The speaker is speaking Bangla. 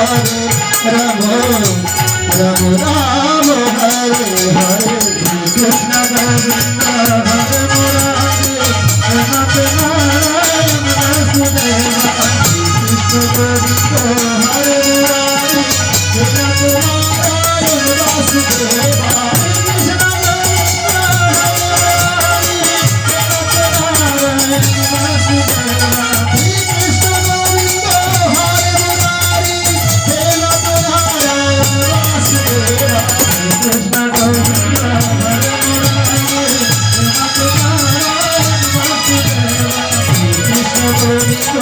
হরে রাম রাম রাম হরে হরে কৃষ্ণ গোবিন্দ হরে মুরারি রাম নারায়ণ বাসুদেব কৃষ্ণ গোবিন্দ